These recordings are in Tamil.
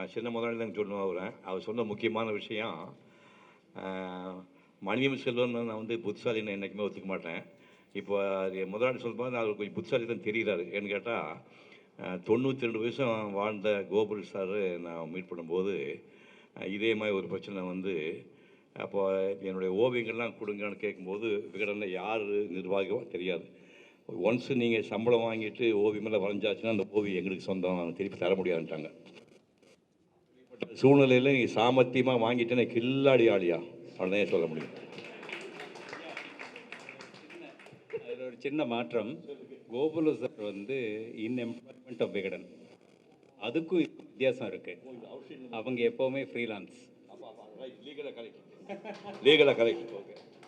நான் சின்ன முதலாளி தான் அவர். அவர் சொன்ன முக்கியமான விஷயம் மணியம் செல்வன் நான் வந்து புத்திசாலின்னு என்றைக்குமே ஒத்துக்க மாட்டேன். இப்போ அது முதலாளி சொல்லும்போது அவர் கொஞ்சம் புத்திசாலி தான் தெரிகிறாரு ஏன்னு கேட்டால் தொண்ணூற்றி ரெண்டு வருஷம் வாழ்ந்த கோகுல் சார் நான் மீட் பண்ணும்போது இதே மாதிரி ஒரு பிரச்சனை வந்து அப்போ என்னுடைய ஓவியங்கள்லாம் கொடுங்கன்னு கேட்கும்போது விகடனில் யார் நிர்வாகமாக தெரியாது. ஒன்ஸ் நீங்கள் சம்பளம் வாங்கிட்டு ஓவியமெல்லாம் வரைஞ்சாச்சுன்னா அந்த ஓவியம் எங்களுக்கு சொந்தம். திருப்பி தர முடியாதுன்ட்டாங்க. சூழ்நிலையில் நீங்கள் சாமர்த்தியமாக வாங்கிட்டேன்னு கில்லாடி ஆளியா அவ்வளோதான் சொல்ல முடியும்? அதில் ஒரு சின்ன மாற்றம். கோகுல சார் வந்து இன் எம்ப்ளாய்மெண்ட் ஆஃப் விகடன் அதுக்கும் வித்தியாசம் இருக்கு. அவங்க எப்போவுமே ஃப்ரீலான்ஸ் லீகலாக கரெக்ட்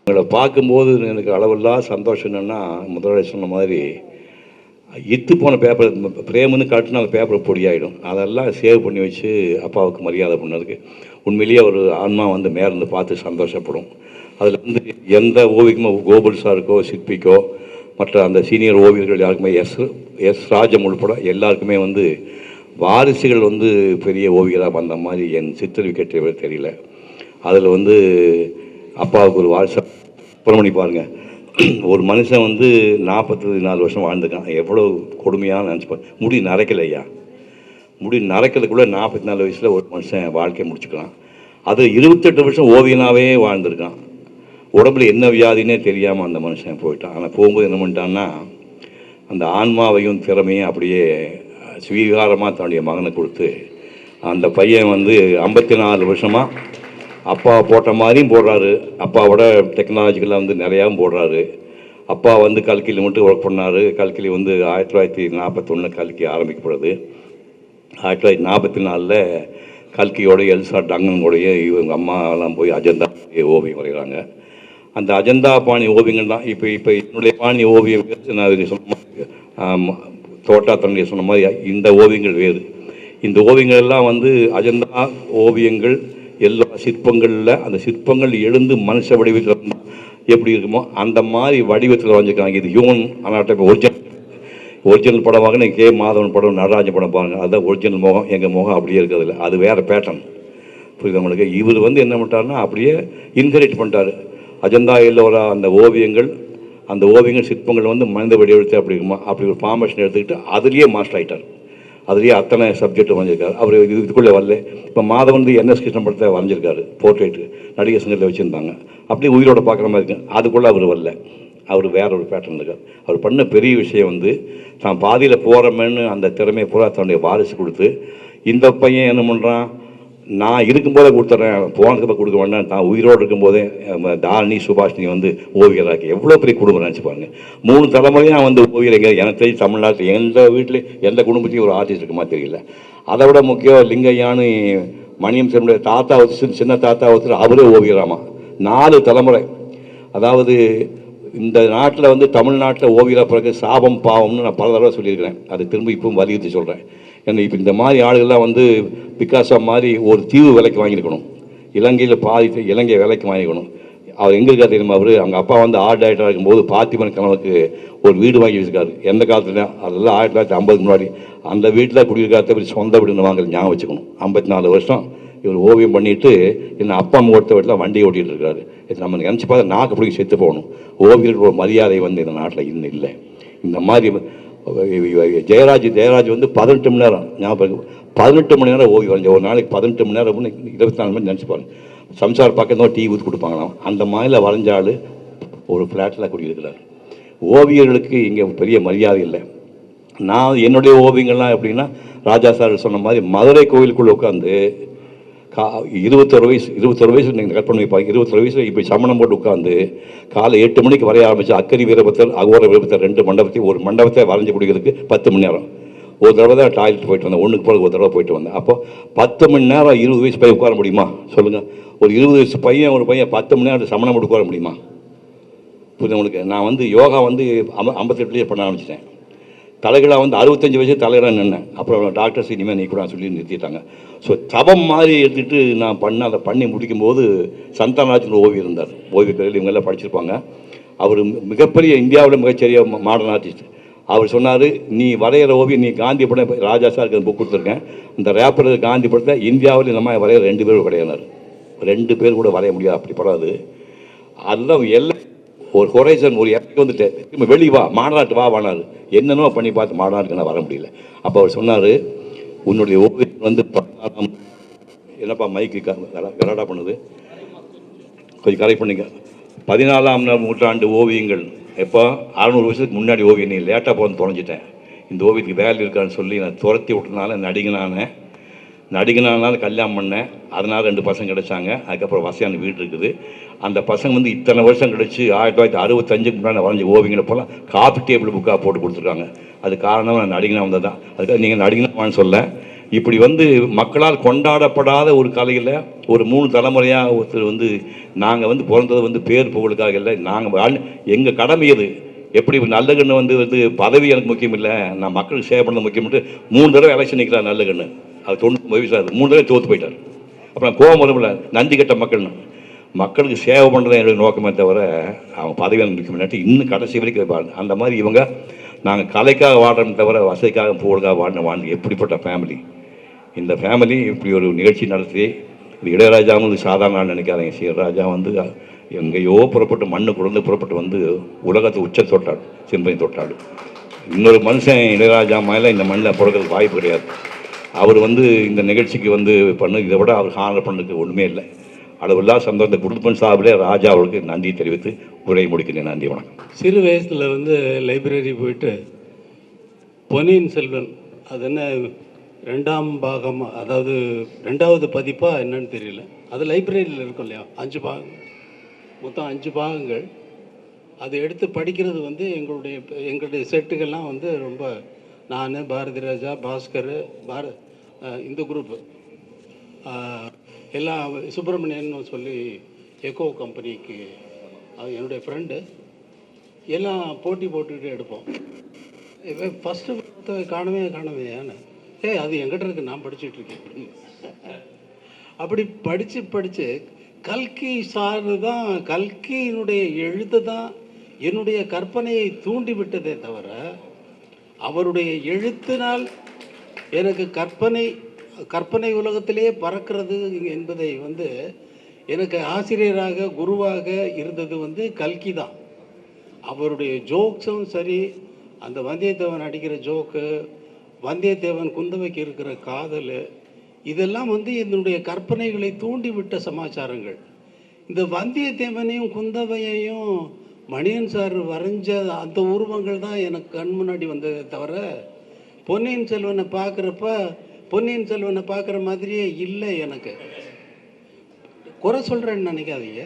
உங்களை பார்க்கும்போது எனக்கு அளவில்லா சந்தோஷம் என்னென்னா முதலாளி சொன்ன மாதிரி இத்து போன பேப்பர் பிரேமுன்னு காட்டுனா அந்த பேப்பர் பொடியாயிடும். அதெல்லாம் சேவ் பண்ணி வச்சு அப்பாவுக்கு மரியாதை பண்ணதுக்கு. உண்மையிலேயே ஒரு ஆன்மா வந்து மேலேருந்து பார்த்து சந்தோஷப்படும். அதில் வந்து எந்த ஓவியமோ கோகுல் சாருக்கோ சிற்பிக்கோ மற்ற அந்த சீனியர் ஓவியர்கள் யாருக்குமே எஸ் எஸ் ராஜம் உள்பட எல்லாருக்குமே வந்து வாரிசுகள் வந்து பெரிய ஓவியராக வந்த மாதிரி என் சித்தரிக்கை தெரியல. அதில் வந்து அப்பாவுக்கு ஒரு வாரிசாக அப்புறம் பண்ணி ஒரு மனுஷன் வந்து நாற்பத்தி நாலு வருஷம் வாழ்ந்துக்கான் எவ்வளோ கொடுமையாக நினச்சிப்பான் முடி நரைக்கல ஐயா. முடி நரைக்கிறதுக்குள்ளே நாற்பத்தி நாலு வயசில் ஒரு மனுஷன் வாழ்க்கையை முடிச்சுக்கலாம். அது இருபத்தெட்டு வருஷம் ஓவியனாகவே வாழ்ந்திருக்கான். உடம்புல என்ன வியாதினே தெரியாமல் அந்த மனுஷன் போயிட்டான். ஆனால் போகும்போது என்ன பண்ணிட்டான்னா அந்த ஆன்மாவையும் திறமையும் அப்படியே ஸ்வீகாரமாக தன்னுடைய மகனை கொடுத்து அந்த பையன் வந்து ஐம்பத்தி நாலு வருஷமாக அப்பா போட்ட மாதிரியும் போடுறாரு. அப்பாவோட டெக்னாலஜிக்கலாக வந்து நிறையாவும் போடுறாரு. அப்பா வந்து கல்கியில் மட்டும் ஒர்க் பண்ணார். கல்கிலி வந்து ஆயிரத்தி தொள்ளாயிரத்தி நாற்பத்தொன்று கல்கி ஆரம்பிக்கப்படுது. ஆயிரத்தி தொள்ளாயிரத்தி நாற்பத்தி நாலில் கல்கியோடய எல்சா டங்கனுடைய இவங்க அம்மாலாம் போய் அஜந்தா ஓவியம் வரைகிறாங்க. அந்த அஜந்தா பாணி ஓவியங்கள் தான் இப்போ இப்போ என்னுடைய பாணி ஓவியம் வேறு, நான் சொன்ன தோட்டா தன்னுடைய சொன்ன மாதிரி இந்த ஓவியங்கள் வேறு. இந்த ஓவியங்கள் எல்லாம் வந்து அஜந்தா ஓவியங்கள் எல்லா சிற்பங்களில் அந்த சிற்பங்கள் எழுந்து மனுஷ வடிவத்தில் எப்படி இருக்குமோ அந்த மாதிரி வடிவத்தில் வரைஞ்சிருக்காங்க இது யூன் அனாட்டமி ஒரிஜினல் ஒரிஜினல் படமாக நீங்கள் கே. மாதவன் படம் நடராஜன் படம் பாருங்க. அதுதான் ஒரிஜினல் முகம். எங்கள் முகம் அப்படியே இருக்கிறதில்ல அது வேறு பேட்டர்ன் புரியுது உங்களுக்கு? இவர் வந்து என்ன பண்ணிட்டாருன்னா அப்படியே இன்கரேஜ் பண்ணிட்டாரு. அஜந்தா எல்லோரா அந்த ஓவியங்கள் அந்த ஓவியங்கள் சிற்பங்கள் வந்து மனித வடிவெடுத்து அப்படி இருக்குமா அப்படி ஒரு ஃபார்மேஷன் எடுத்துக்கிட்டு அதுலேயே மாஸ்டர் ஆகிட்டார் அதுலேயே அத்தனை சப்ஜெக்ட் வரைஞ்சிருக்காரு அவர் இதுக்குள்ளே வரல. இப்போ மாதவன் வந்து என்எஸ் கிருஷ்ணன் படத்தை வரைஞ்சிருக்காரு. போர்ட்ரேட்டு நடிகர் சங்கத்தில் வச்சுருந்தாங்க. அப்படியே உயிரோட பார்க்குற மாதிரி இருக்கு. அதுக்குள்ளே அவர் வரல. அவர் வேற ஒரு பேட்டர்ன் இருக்கார். அவர் பண்ண பெரிய விஷயம் வந்து தான் பாதியில் போகிறோமேன்னு அந்த திறமையை பூரா தன்னுடைய வாரிசு கொடுத்து இந்த பையன் என்ன பண்ணுறான் நான் இருக்கும்போதே கொடுத்துட்றேன் போனதுக்கு கொடுக்க வேண்டாம் தான் உயிரோடு இருக்கும்போதே தாரணி சுபாஷினி வந்து ஓவியராக எவ்வளோ பெரிய குடும்பம் நினச்சி பாருங்க. மூணு தலைமுறையாக வந்து ஓவியர் எனக்கு தெரிஞ்சு தமிழ்நாட்டில் எந்த வீட்லேயும் எந்த குடும்பத்தையும் ஒரு ஆர்டிஸ்ட் இருக்குமா தெரியல. அதை விட முக்கியம் லிங்கையானு மணியம் செல்வனுடைய தாத்தா வச்சு சின்ன தாத்தா வச்சு அவரே ஓவியராமா நாலு தலைமுறை. அதாவது இந்த நாட்டில் வந்து தமிழ்நாட்டில் ஓவியராக பிறகு சாபம் பாவம்னு நான் பல தடவை சொல்லியிருக்கிறேன். அது திரும்ப இப்பவும் வலியுறுத்தி சொல்கிறேன் ஏன்னா இப்போ இந்த மாதிரி ஆளுகள்லாம் வந்து பிகாசா மாதிரி ஒரு தீவு விலைக்கு வாங்கியிருக்கணும். இலங்கையில் பாதி இலங்கை விலைக்கு வாங்கிக்கணும் அவர் எங்கே இருக்கார் தெரியுமா அவர்? அவங்க அப்பா வந்து ஆர்ட் டைரக்டராக இருக்கும்போது பாத்திமன் கணவனுக்கு ஒரு வீடு வாங்கி வச்சிருக்காரு. எந்த காலத்தில் அதெல்லாம் ஆயிரத்தி தொள்ளாயிரத்தி ஐம்பதுக்கு முன்னாடி. அந்த வீட்டில் குடியிருக்காத இவர் சொந்த வீடுன்னு வாங்குறது ஞாபகம் வச்சுக்கணும். ஐம்பத்தி நாலு வருஷம் இவர் ஓவியம் பண்ணிட்டு என்ன அப்பா அம்மா ஒருத்த வீட்டில் வண்டி ஓட்டிகிட்டு இருக்காரு. இது நம்ம நினச்சி பார்த்தா நாக்கு பிடிக்க செத்து போகணும். ஓவியர்கள் ஒரு மரியாதை வந்து இந்த நாட்டில் இன்னும் இல்லை. இந்த மாதிரி ஜெயராஜ் ஜெயராஜ் வந்து பதினெட்டு மணி நேரம் ஞாபகம் பதினெட்டு மணி நேரம் ஓவியம் வரைஞ்ச ஒரு நாளைக்கு பதினெட்டு மணி நேரம் இருபத்தி நாலு மணி நினச்சி பாருங்க. சம்சார் தான் டீ ஊற்றி கொடுப்பாங்களாம். அந்த மாதிரில வரைஞ்ச ஆள் ஒரு ஃப்ளாட்டில் குடியிருக்கிறார். ஓவியர்களுக்கு இங்கே பெரிய மரியாதை இல்லை. நான் என்னுடைய ஓவியங்கள்லாம் எப்படின்னா ராஜா சார் சொன்ன மாதிரி மதுரை கோவிலுக்குள்ளே உட்காந்து கா இருபத்தொரு வயசு இருபத்தொரு வயசு நீங்கள் கட் பண்ணி வைப்பாங்க. இருபத்தொரு வயசில் இப்போ சமணம் போட்டு உட்காந்து காலை எட்டு மணிக்கு வரைய ஆரம்பித்து அக்கரி வீரபத்தர் அகோர வீரபத்தர் ரெண்டு மண்டபத்தையும் ஒரு மண்டபத்தை வரைஞ்சி பிடிக்கிறதுக்கு பத்து மணி நேரம். ஒரு தடவை தான் டாய்லெட் போயிட்டு வந்தேன். ஒன்றுக்கு போல ஒரு தடவை போயிட்டு வந்தேன். அப்போ பத்து மணி நேரம் இருபது வயசு பையன் உட்கார முடியுமா? சொல்லுங்கள் ஒரு இருபது வயசு பையன் ஒரு பையன் பத்து மணி நேரம் சமணம் போட்டு உட்கார முடியுமா? புரியுது உங்களுக்கு? நான் வந்து யோகா வந்து ஐம்பத்தெட்டுலேயே பண்ண ஆரம்பிச்சிட்டேன். தலைகளாக வந்து அறுபத்தஞ்சு வயசு தலைகளாக நின்னேன். அப்புறம் டாக்டர்ஸ் இனிமேல் நீ கூட சொல்லி நிறுத்திட்டாங்க. ஸோ தவம் மாதிரி எடுத்துகிட்டு நான் பண்ண அதை பண்ணி முடிக்கும்போது சந்தானராஜன் ஓவியர் இருந்தார். ஓவிய கலையில் இவங்கெல்லாம் படிச்சிருப்பாங்க. அவர் மிகப்பெரிய இந்தியாவில் மிகச்சிறிய மாடர்ன் ஆர்டிஸ்ட் அவர் சொன்னார் நீ வரைகிற ஓவியம் நீ காந்தி படம் ராஜா சாருக்கு புக் கொடுத்துருக்கேன். இந்த ரேப்பர் காந்தி படத்தை இந்தியாவில் இந்த மாதிரி வரைகிற ரெண்டு பேரும் கிடையாது. ரெண்டு பேர் கூட வரைய முடியாது அப்படி படம் அது அதெல்லாம் ஒரு ஹொரைசன் ஒரு இடத்துக்கு வந்துட்டு திரும்ப வெளி வா மாநாட்டு வா வானாரு என்னென்னோ பண்ணி பார்த்து மாநாட்டுக்கு நான் வர முடியல. அப்போ அவர் சொன்னார் உன்னுடைய ஓவியம் வந்து பதினாலாம் என்னப்பா மைக்கு கராடா பண்ணுது. கொஞ்சம் கரெக்ட் பண்ணிக்க. பதினாலாம் நூற்றாண்டு ஓவியங்கள். எப்போ அறநூறு வருஷத்துக்கு முன்னாடி ஓவியம். நீ லேட்டாக போகணும் தொலைஞ்சிட்டேன். இந்த ஓவியத்துக்கு வேலை இருக்கான்னு சொல்லி நான் துரத்தி விட்டனால நடிகனானேன் நடிகனானால கல்யாணம் பண்ணேன். அதனால் ரெண்டு பசங்க கிடைச்சாங்க. அதுக்கப்புறம் வசதியான வீடு இருக்குது. அந்த பசங்க வந்து இத்தனை வருஷம் கழிச்சு ஆயிரத்தி தொள்ளாயிரத்தி அறுபத்தஞ்சுக்கு முன்னாடி வரைஞ்ச ஓவியங்களை போல காப்பி டேபிள் புக்காக போட்டு கொடுத்துருக்காங்க. அது காரணம் நான் நடிகனாக வந்தது? தான் அதுக்காக நீங்கள் நடிகனான்னு சொல்ல. இப்படி வந்து மக்களால் கொண்டாடப்படாத ஒரு கலையில் ஒரு மூணு தலைமுறையாக ஒருத்தர் வந்து நாங்கள் வந்து பிறந்தது வந்து பேர் புகழுக்காக இல்லை நாங்கள் எங்கள் கடமை அது எப்படி நல்லகண்ணு வந்து வந்து பதவி எனக்கு முக்கியம் இல்லை நான் மக்களுக்கு சேவை பண்ணது முக்கியம்ட்டு மூணு தடவை எலெக்ஷன் நிற்கிறார் நல்லகண்ணு. அது தொண்ணூறு வயசு மூணு தடவை தோற்று போயிட்டார். அப்புறம் கோவம் வரும்ல நந்தி கட்ட மக்கள்னு. மக்களுக்கு சேவை பண்ணுறது என்னுடைய நோக்கமே தவிர அவங்க பதவியில் எனக்கு இன்னும் கடைசி வரைக்கும் வாழ் அந்த மாதிரி இவங்க நாங்கள் கலைக்காக வாடுறோம் தவிர வசதிக்காக புகழுக்காக வாழ்ந்த வாழ்ந்து எப்படிப்பட்ட ஃபேமிலி இந்த ஃபேமிலி இப்படி ஒரு நிகழ்ச்சி நடத்தி இது இளையராஜாவும் இது சாதாரண ஆள் நினைக்காதீங்க. சீரராஜா வந்து எங்கேயோ புறப்பட்டு மண்ணு குழந்து புறப்பட்டு வந்து உலகத்தை உச்ச தொட்டாள் சிம்பனி தொட்டாள். இன்னொரு மனுஷன் இளையராஜா மேலே இந்த மண்ணில் பிறக்கிறதுக்கு வாய்ப்பு கிடையாது. அவர் வந்து இந்த நிகழ்ச்சிக்கு வந்து பண்ணு இதை விட அவர் ஹானர் பண்ணுறதுக்கு ஒன்றுமே இல்லை. அளவில்லா சந்தோஷம் குடும்பம் சார்பிலே ராஜா அவளுக்கு நன்றி தெரிவித்து உரை முடிக்கிறேன் நன்றி வணக்கம். சிறு வயசில் வந்து லைப்ரரி போயிட்டு பொன்னியின் செல்வன் அது என்ன ரெண்டாம் பாகம் அதாவது ரெண்டாவது பதிப்பாக என்னன்னு தெரியல. அது லைப்ரரியில் இருக்கும் இல்லையா? அஞ்சு பாகம். மொத்தம் அஞ்சு பாகங்கள். அதை எடுத்து படிக்கிறது வந்து எங்களுடைய எங்களுடைய செட்டுகள்லாம் வந்து ரொம்ப நான் பாரதி ராஜா பாஸ்கர் பார இந்த குரூப்பு எல்லாம் சுப்பிரமணியன் சொல்லி எக்கோ கம்பெனிக்கு அது என்னுடைய ஃப்ரெண்டு எல்லாம் போட்டி போட்டுக்கிட்டு எடுப்போம். இவன் ஃபஸ்ட்டு புத்தகம் காணவே காணவேயான்னு ஏய் அது எங்கிட்ட இருக்கு நான் படிச்சுட்ருக்கேன் அப்படி படித்து படித்து கல்கி சார்ந்து தான் கல்கியினுடைய எழுத்து தான் என்னுடைய கற்பனையை தூண்டி விட்டதே தவிர அவருடைய எழுத்தினால் எனக்கு கற்பனை கற்பனை உலகத்திலே பறக்கிறது என்பதை வந்து எனக்கு ஆசிரியராக குருவாக இருந்தது வந்து கல்கி தான். அவருடைய ஜோக்ஸும் சரி அந்த வந்தியத்தேவன் அடிக்கிற ஜோக்கு வந்தியத்தேவன் குந்தவைக்கு இருக்கிற காதல் இதெல்லாம் வந்து என்னுடைய கற்பனைகளை தூண்டிவிட்ட சமாச்சாரங்கள். இந்த வந்தியத்தேவனையும் குந்தவையையும் மணியன் சார் வரைஞ்ச அந்த உருவங்கள் தான் எனக்கு கண் முன்னாடி வந்ததே தவிர பொன்னியின் செல்வனை பார்க்குறப்ப பொன்னியின் செல்வனை பார்க்குற மாதிரியே இல்லை எனக்கு. குறை சொல்கிறேன்னு நினைக்காதீங்க.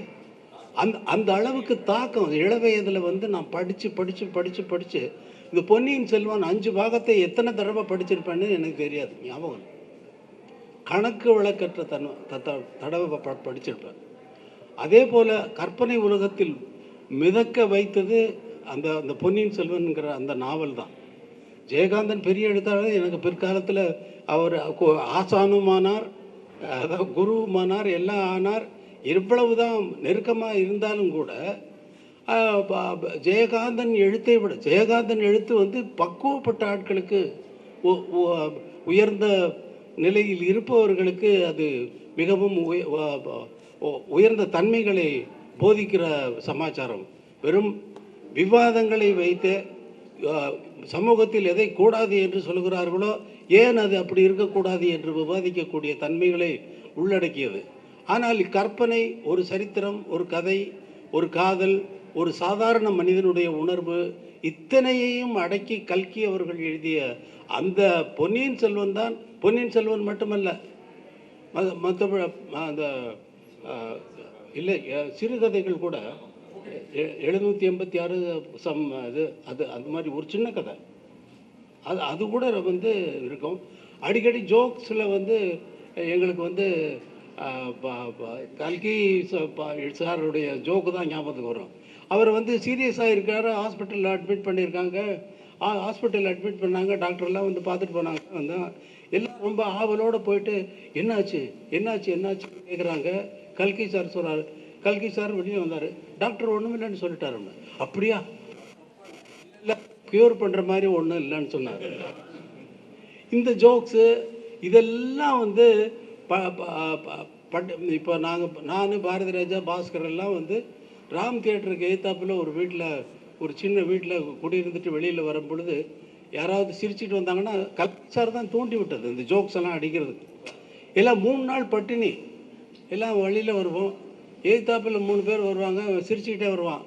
அந்த அந்த அளவுக்கு தாக்கம் இள வயதில் வந்து நான் படித்து படித்து படித்து படித்து இந்த பொன்னியின் செல்வன் அஞ்சு பாகத்தை எத்தனை தடவை படிச்சிருப்பேன்னு எனக்கு தெரியாது ஞாபகம் கணக்கு வழக்கற்ற தன் தடவை ப- படிச்சிருப்பேன். அதே போல் கற்பனை உலகத்தில் மிதக்க வைத்தது அந்த அந்த பொன்னியின் செல்வன்கிற அந்த நாவல் தான் ஜெயகாந்தன் பெரிய எழுத்தாளர். எனக்கு பிற்காலத்தில் அவர் ஆசானுமானார் அதாவது குருவுமானார் எல்லாம் ஆனார். இவ்வளவு தான் நெருக்கமாக இருந்தாலும் கூட ஜெயகாந்தன் எழுத்தை விட ஜெயகாந்தன் எழுத்து வந்து பக்குவப்பட்ட ஆட்களுக்கு உயர்ந்த நிலையில் இருப்பவர்களுக்கு அது மிகவும் உ- உயர்ந்த தன்மைகளை போதிக்கிற சமாச்சாரம். வெறும் விவாதங்களை வைத்து சமூகத்தில் எதை கூடாது என்று சொல்கிறார்களோ ஏன் அது அப்படி இருக்கக்கூடாது என்று விவாதிக்கக்கூடிய தன்மைகளை உள்ளடக்கியது. ஆனால் இக்கற்பனை ஒரு சரித்திரம் ஒரு கதை ஒரு காதல் ஒரு சாதாரண மனிதனுடைய உணர்வு இத்தனையையும் அடக்கி கல்கி அவர்கள் எழுதிய அந்த பொன்னியின் செல்வன் தான் பொன்னியின் செல்வன் மட்டுமல்ல ம- மற்ற அந்த இல்லை சிறுகதைகள் கூட எழுநூற்றி எண்பத்தி ஆறு சம் அது அது அது மாதிரி ஒரு சின்ன கதை. அது அது கூட வந்து இருக்கும். அடிக்கடி ஜோக்ஸில் வந்து எங்களுக்கு வந்து ப- கல்கி ச- ப- சாருடைய ஜோக்கு தான் ஞாபகத்துக்கு வரும். அவர் வந்து சீரியஸாக இருக்கார் ஹாஸ்பிட்டலில் அட்மிட் பண்ணியிருக்காங்க. ஹாஸ்பிட்டலில் அட்மிட் பண்ணாங்க டாக்டர்லாம் வந்து பார்த்துட்டு போனாங்க. வந்து எல்லாம் ரொம்ப ஆவலோடு போயிட்டு என்னாச்சு? என்னாச்சு? என்னாச்சு கேட்குறாங்க கல்கி சார் சொல்கிறார் கல்கி சார் வெளியே வந்தார். டாக்டர் ஒன்றும் இல்லைன்னு சொல்லிட்டாரு அப்படியா? இல்லை க்யூர் பண்ணுற மாதிரி ஒன்றும் இல்லைன்னு சொன்னார். இந்த ஜோக்ஸு இதெல்லாம் வந்து ப ப- ப- பட் இப்போ நாங்கள் நான் பாரதி ராஜா பாஸ்கர் எல்லாம் வந்து ராம் தியேட்டருக்கு எதிர்த்தாப்புல ஒரு வீட்டில் ஒரு சின்ன வீட்டில் குடியிருந்துட்டு வெளியில் வரும் பொழுது யாராவது சிரிச்சுட்டு வந்தாங்கன்னா கல்சார் தான் தூண்டி விட்டது இந்த ஜோக்ஸ் எல்லாம் அடிக்கிறதுக்கு. எல்லாம் மூணு நாள் பட்டினி. எல்லாம் வழியில் வருவோம். எதிர்த்தாப்பில் மூணு பேர் வருவாங்க அவன் சிரிச்சுக்கிட்டே வருவான்.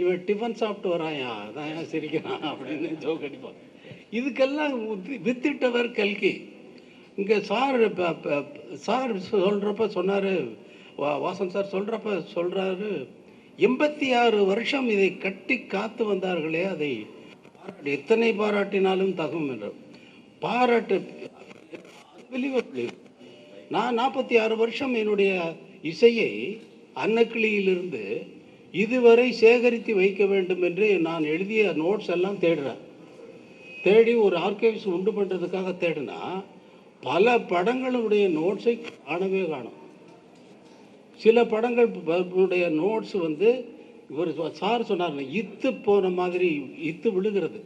இவன் டிஃபன் சாப்பிட்டு வராயா அதான் ஏன் சிரிக்கிறான் அப்படின்னு ஜோக் அடிப்பான். இதுக்கெல்லாம் வித்திட்டவர் கல்கி. இங்கே சார் சார் சொல்கிறப்ப சொன்னார் வா வாசன் சார் சொல்கிறப்ப சொல்கிறாரு எண்பத்தி ஆறு வருஷம் இதை கட்டி காத்து வந்தார்களே அதை பாராட்டு எத்தனை பாராட்டினாலும் தகும் என்று. பாராட்டு நான் நாற்பத்தி ஆறு வருஷம் என்னுடைய இசையை அன்னக்கிளியிலிருந்து இதுவரை சேகரித்து வைக்க வேண்டும் என்று நான் எழுதிய நோட்ஸ் எல்லாம் தேடுறேன். தேடி ஒரு ஆர்கைவ்ஸ் உண்டு பண்ணுறதுக்காக தேடினா பல படங்களுடைய நோட்ஸை காணவே காணும். சில படங்கள் உடைய நோட்ஸ் வந்து இவர் சார் சொன்னார் இத்து போன மாதிரி இத்து விழுகிறது.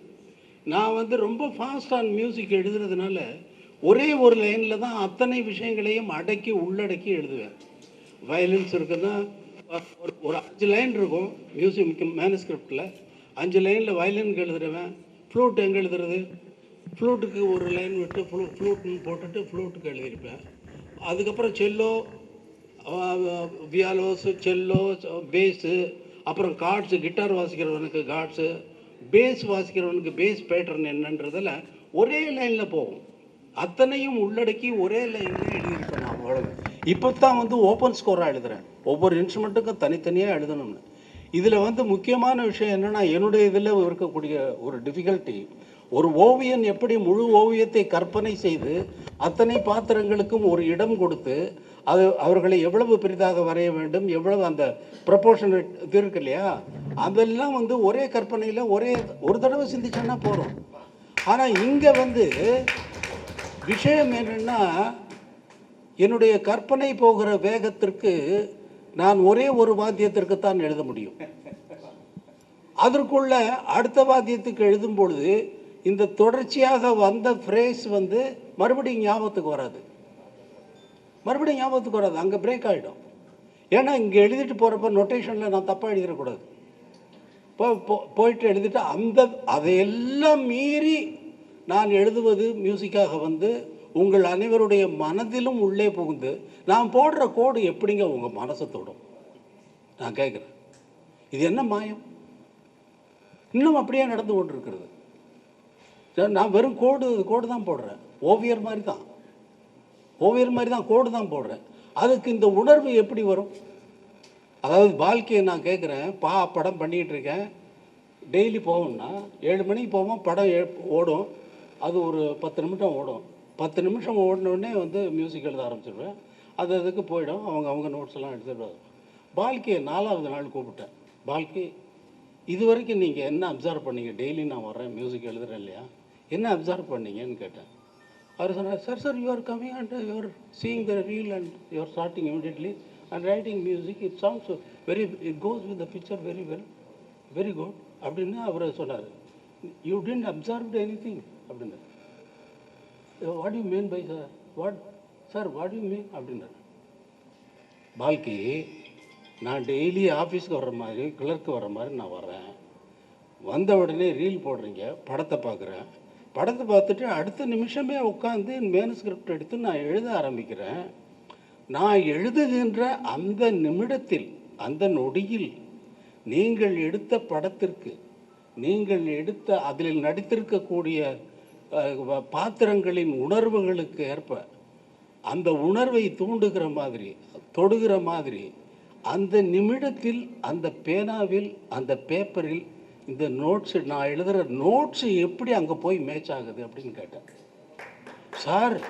நான் வந்து ரொம்ப ஃபாஸ்ட் ஆன் மியூசிக் எழுதுறதுனால ஒரே ஒரு லைனில் தான் அத்தனை விஷயங்களையும் அடக்கி உள்ளடக்கி எழுதுவேன். வயலின்ஸ் இருக்குன்னா ஒரு ஒரு அஞ்சு லைன் இருக்கும் மியூசியம் மேனஸ்கிரிப்டில் அஞ்சு லைனில் வயலினுக்கு எழுதுறவன் ஃப்ளூட் எங்கே எழுதுறது? ஃப்ளூட்டுக்கு ஒரு லைன் விட்டு ஃப்ளூ ஃப்ளூட்னு போட்டுட்டு ஃப்ளூட்டுக்கு எழுதியிருப்பேன். அதுக்கப்புறம் செல்லோ வியாலோஸு செல்லோ பேஸு அப்புறம் கார்ட்ஸு கிட்டார் வாசிக்கிறவனுக்கு கார்ட்ஸு பேஸ் வாசிக்கிறவனுக்கு பேஸ் பேட்டர்ன் என்னன்றதில் ஒரே லைனில் போகும். அத்தனையும் உள்ளடக்கி ஒரே லைனில் எழுதியிருப்பேன் நான் அவ்வளவு. இப்போ தான் வந்து ஓப்பன் ஸ்கோராக எழுதுகிறேன் ஒவ்வொரு இன்ஸ்ட்ருமெண்ட்டுக்கும் தனித்தனியாக எழுதணும்னு. இதில் வந்து முக்கியமான விஷயம் என்னென்னா என்னுடைய இதில் இருக்கக்கூடிய ஒரு டிஃபிகல்ட்டி ஒரு ஓவியன் எப்படி முழு ஓவியத்தை கற்பனை செய்து அத்தனை பாத்திரங்களுக்கும் ஒரு இடம் கொடுத்து அது அவர்களை எவ்வளவு பெரிதாக வரைய வேண்டும் எவ்வளவு அந்த ப்ரப்போர்ஷன் இது இருக்கு இல்லையா? அதெல்லாம் வந்து ஒரே கற்பனையில் ஒரே ஒரு தடவை சிந்திச்சோன்னா போகிறோம் ஆனால் இங்கே வந்து விஷயம் என்னென்னா என்னுடைய கற்பனை போகிற வேகத்திற்கு நான் ஒரே ஒரு வாத்தியத்திற்கு தான் எழுத முடியும். அதற்குள்ள அடுத்த வாத்தியத்துக்கு எழுதும் பொழுது இந்த தொடர்ச்சியாக வந்த ஃப்ரேஸ் வந்து மறுபடியும் ஞாபகத்துக்கு வராது. மறுபடியும் ஞாபகத்துக்கு வராது. அங்கே பிரேக் ஆகிடும் ஏன்னா இங்கே எழுதிட்டு போகிறப்ப நொட்டேஷனில் நான் தப்பாக எழுதிடக்கூடாது. போ போயிட்டு எழுதிட்டு அந்த அதையெல்லாம் மீறி நான் எழுதுவது மியூசிக்காக வந்து உங்கள் அனைவருடைய மனதிலும் உள்ளே புகுந்து நான் போடுற கோடு எப்படிங்க உங்கள் மனசை தொடும்? நான் கேட்குறேன். இது என்ன மாயம்? இன்னும் அப்படியே நடந்து கொண்டிருக்கிறது. நான் வெறும் கோடு கோடு தான் போடுறேன். ஓவியர் மாதிரி தான். ஓவியர் மாதிரி தான் கோடு தான் போடுறேன். அதுக்கு இந்த உணர்வு எப்படி வரும்? அதாவது வாழ்க்கையை நான் கேட்குறேன் பா படம் பண்ணிக்கிட்டு இருக்கேன். டெய்லி போவோம்னா ஏழு மணிக்கு போவோம் படம் ஏ- ஓடும். அது ஒரு பத்து நிமிடம் ஓடும். பத்து நிமிஷம் ஓடினோடனே வந்து மியூசிக் எழுத ஆரம்பிச்சிடுவேன் அது அதுக்கு போயிடும். அவங்க அவங்க நோட்ஸ் எல்லாம் எடுத்துகிட்டு பால்கியை நாலாவது நாள் கூப்பிட்டேன். பால்கி இது வரைக்கும் நீங்கள் என்ன அப்சர்வ் பண்ணீங்க? டெய்லி நான் வரேன் மியூசிக் எழுதுறேன் இல்லையா? என்ன அப்சர்வ் பண்ணீங்கன்னு கேட்டேன். அவர் சொன்னார் sir sir you are coming and you seeing the reel and you starting immediately and writing music it songs very it goes with the picture very well very good அப்படின்னு அவர் சொன்னார். You tend observe anything அப்படின்னு what you mean by sir what sir what you mean அப்படின்றார் பால்கி நான் டெய்லி ஆஃபீஸ்க்கு வர்ற மாதிரி கிளர்க்கு வர்ற மாதிரி நான் வரேன் வந்த உடனே ரீல் போடுறீங்க படத்தை பார்க்குறேன். படத்தை பார்த்துட்டு அடுத்த நிமிஷமே உட்காந்து மேனுஸ்கிரிப்ட் எடுத்து நான் எழுத ஆரம்பிக்கிறேன். நான் எழுதுகின்ற அந்த நிமிடத்தில் அந்த நொடியில் நீங்கள் எடுத்த படத்திற்கு நீங்கள் எடுத்த அதில் நடித்திருக்கக்கூடிய பாத்திரங்களின் உணர்வுகளுக்கு ஏற்ப அந்த உணர்வை தூண்டுகிற மாதிரி தொடுகிற மாதிரி அந்த நிமிடத்தில் அந்த பேனாவில் அந்த பேப்பரில் இந்த நோட்ஸ் நான் எழுதுகிற நோட்ஸ் எப்படி அங்கே போய் மேட்ச் ஆகுது அப்படின்னு கேட்டேன். சார்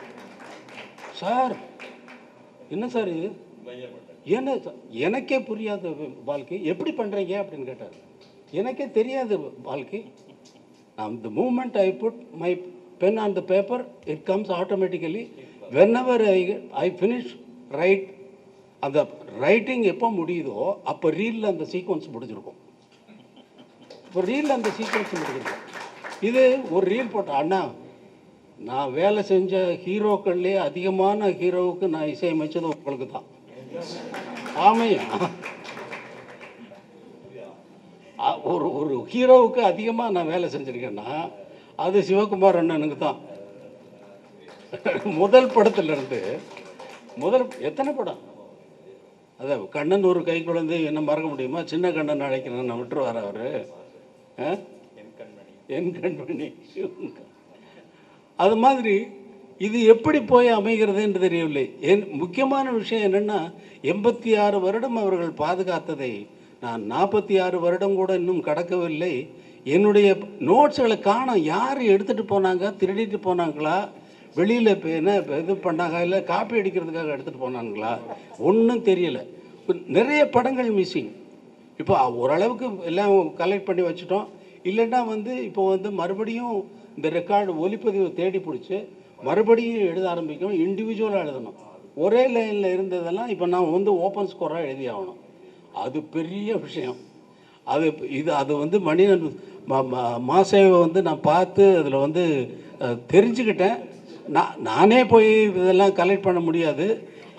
சார் என்ன சார் இது? என்ன எனக்கே புரியாத வாழ்க்கை எப்படி பண்ணுறீங்க அப்படின்னு கேட்டார். எனக்கே தெரியாது வாழ்க்கை. Um, the moment I put my pen on the paper, it comes automatically. Whenever I, I finish write, அந்த ரைட்டிங் எப்போ முடியுதோ அப்போ ரீலில் அந்த சீக்வன்ஸ் முடிஞ்சிருக்கும். இப்போ ரீலில் அந்த சீக்வன்ஸ் முடிஞ்சிருக்கும். இது ஒரு ரீல் போட்ட அண்ணா நான் வேலை செஞ்ச ஹீரோக்கள்லேயே அதிகமான ஹீரோவுக்கு நான் இசையமைச்சது உங்களுக்கு தான் ஆமையா அ- ஒரு ஒரு ஹீரோவுக்கு அதிகமாக நான் வேலை செஞ்சுருக்கேன்னா அது சிவகுமார் அண்ணனுக்கு தான். முதல் படத்துலேருந்து முதல் எத்தனை படம்? அதான் கண்ணன் ஒரு கை குழந்தை என்ன மறக்க முடியுமா? சின்ன கண்ணன் அழைக்கிறேன் நான் விட்டுருவார் அவர். என் கண்மணி. அது மாதிரி இது எப்படி போய் அமைகிறது என்று தெரியவில்லை. என் முக்கியமான விஷயம் என்னென்னா எண்பத்தி ஆறு வருடம் அவர்கள் பாதுகாத்ததை நான் நாற்பத்தி ஆறு வருடம் கூட இன்னும் கடக்கவில்லை. என்னுடைய நோட்ஸுகளை காணோம் யார் எடுத்துகிட்டு போனாங்க திருடிட்டு போனாங்களா வெளியில் இப்போ என்ன இது பண்ணாங்க இல்லை காப்பி அடிக்கிறதுக்காக எடுத்துகிட்டு போனாங்களா? ஒன்றும் தெரியலை. நிறைய படங்கள் மிஸ்ஸிங் இப்போ ஓரளவுக்கு எல்லாம் கலெக்ட் பண்ணி வச்சுட்டோம். இல்லைன்னா வந்து இப்போ வந்து மறுபடியும் இந்த ரெக்கார்டு ஒலிப்பதிவு தேடி பிடிச்சி மறுபடியும் எழுத ஆரம்பிக்கணும் இண்டிவிஜுவலாக எழுதணும். ஒரே லைனில் இருந்ததெல்லாம் இப்போ நான் வந்து ஓப்பன் ஸ்கோராக எழுதி ஆகணும். அது பெரிய விஷயம். அது இது அது வந்து மனிதன் மாசேவை வந்து நான் பார்த்து அதில் வந்து தெரிஞ்சுக்கிட்டேன். நான் நானே போய் இதெல்லாம் கலெக்ட் பண்ண முடியாது.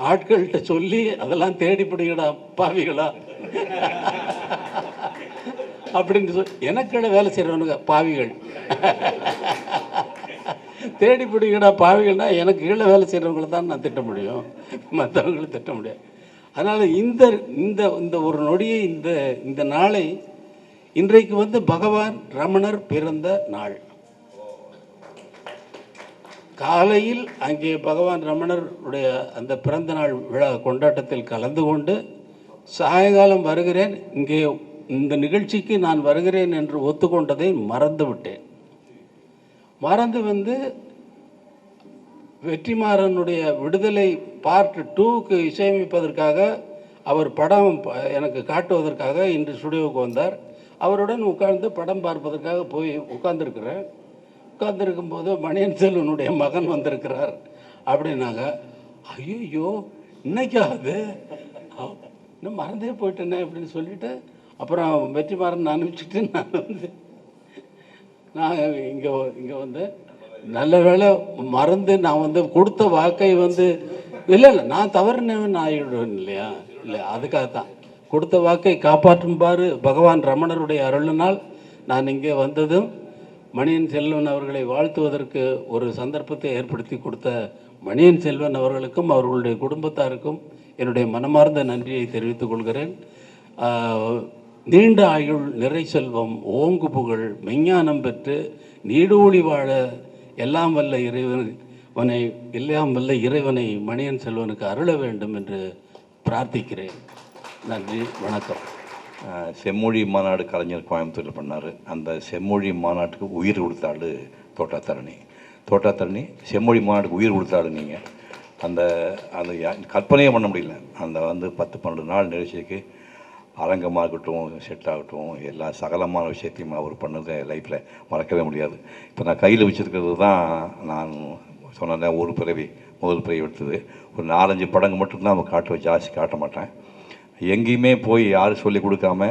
ஆட்கள்கிட்ட சொல்லி அதெல்லாம் தேடி பிடிக்கடா பாவிகளா? அப்படின்னு சொல்லி எனக்கிட வேலை செய்கிறவனுங்க பாவிகள். தேடி பிடிக்கடா பாவிகள்னா எனக்கு கீழே வேலை செய்கிறவங்களை தான் நான் திட்ட முடியும். மற்றவங்களும் திட்ட முடியாது. அதனால் இந்த இந்த இந்த ஒரு நொடியை இந்த இந்த நாளை இன்றைக்கு வந்து பகவான் ரமணர் பிறந்த நாள். காலையில் அங்கே பகவான் ரமணருடைய அந்த பிறந்த நாள் விழா கொண்டாட்டத்தில் கலந்து கொண்டு சாயங்காலம் வருகிறேன் இங்கே இந்த நிகழ்ச்சிக்கு நான் வருகிறேன் என்று ஒத்துக்கொண்டதை மறந்து விட்டேன் மறந்து வந்து வெற்றிமாறனுடைய விடுதலை பார்ட் டூக்கு இசையமைப்பதற்காக அவர் படம் எனக்கு காட்டுவதற்காக இன்று ஸ்டுடியோவுக்கு வந்தார். அவருடன் உட்கார்ந்து படம் பார்ப்பதற்காக போய் உட்கார்ந்துருக்கிறேன். உட்கார்ந்துருக்கும் போது மணியன் செல்வனுடைய மகன் வந்திருக்கிறார். அப்படின்னாங்க ஐயோ இன்னைக்காவது இன்னும் மறந்தே போயிட்டேனே அப்படின்னு சொல்லிட்டு அப்புறம் வெற்றிமாறன் அனுப்பிச்சிட்டு நான் வந்து நான் இங்கே இங்கே வந்து நல்ல வேளை மறந்து நான் வந்து கொடுத்த வாக்கை வந்து இல்லை இல்லை நான் தவறுனவன் ஆயிடுவேன் இல்லையா? இல்லை அதுக்காக தான் கொடுத்த வாக்கை காப்பாற்றும்பாறு பகவான் ரமணருடைய அருளினால் நான் இங்கே வந்ததும் மணியன் செல்வன் அவர்களை வாழ்த்துவதற்கு ஒரு சந்தர்ப்பத்தை ஏற்படுத்தி கொடுத்த மணியன் செல்வன் அவர்களுக்கும் அவர்களுடைய குடும்பத்தாருக்கும் என்னுடைய மனமார்ந்த நன்றியை தெரிவித்துக் கொள்கிறேன். நீண்ட ஆயுள் நிறை செல்வம் ஓங்கு புகழ் மெஞ்ஞானம் பெற்று நீடூழி வாழ எல்லாம் வல்ல இறைவன் எல்லாம் வல்ல இறைவனை மணியன் செல்வனுக்கு அருள வேண்டும் என்று பிரார்த்திக்கிறேன். நன்றி வணக்கம். செம்மொழி மாநாடு கலைஞர் கோயம்புத்தூரில் பண்ணார். அந்த செம்மொழி மாநாட்டுக்கு உயிர் கொடுத்த ஆள் தோட்டாத்தரணி. தோட்டாத்தரணி செம்மொழி மாநாட்டுக்கு உயிர் கொடுத்த ஆள் நீங்கள் அந்த அந்த யா- கற்பனையே பண்ண முடியல. அந்த வந்து பத்து பன்னெண்டு நாள் நிகழ்ச்சிக்கு அரங்கமாக இருக்கட்டும் செட் ஆகட்டும் எல்லா சகலமான விஷயத்தையும் அவர் பண்ணது லைஃப்பில் மறக்கவே முடியாது. இப்போ நான் கையில் வச்சுருக்கிறது தான் நான் சொன்னேன் ஒரு பிறவி முதல் பிறவி எடுத்தது. ஒரு நாலஞ்சு படங்கள் மட்டும்தான் நம்ம காட்டுவேன் ஜாஸ்தி காட்ட மாட்டேன். எங்கேயுமே போய் யாரும் சொல்லி கொடுக்காம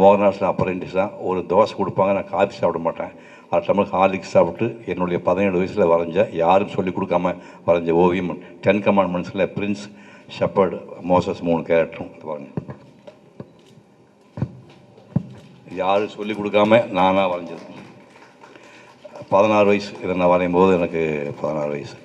மோகன்ராஜில் அப்ரெண்டிஸாக ஒரு தோசை கொடுப்பாங்க நான் காஃபி சாப்பிட மாட்டேன். அது தமிழ் ஹார்லிக்ஸ் சாப்பிட்டு என்னுடைய பதினேழு வயசில் வரைஞ்ச யாரும் சொல்லி கொடுக்காம வரைஞ்ச ஓவியம். டென் கமாண்ட்மெண்ட்ஸில் பிரின்ஸ் ஷப்பர்டு மோசஸ் மூணு கேரக்டரும் பாருங்க யாரும் சொல்லி கொடுக்காம நானாக வரைஞ்சது. பதினாறு வயசு இதை நான் வரையும் போது எனக்கு பதினாறு வயசு.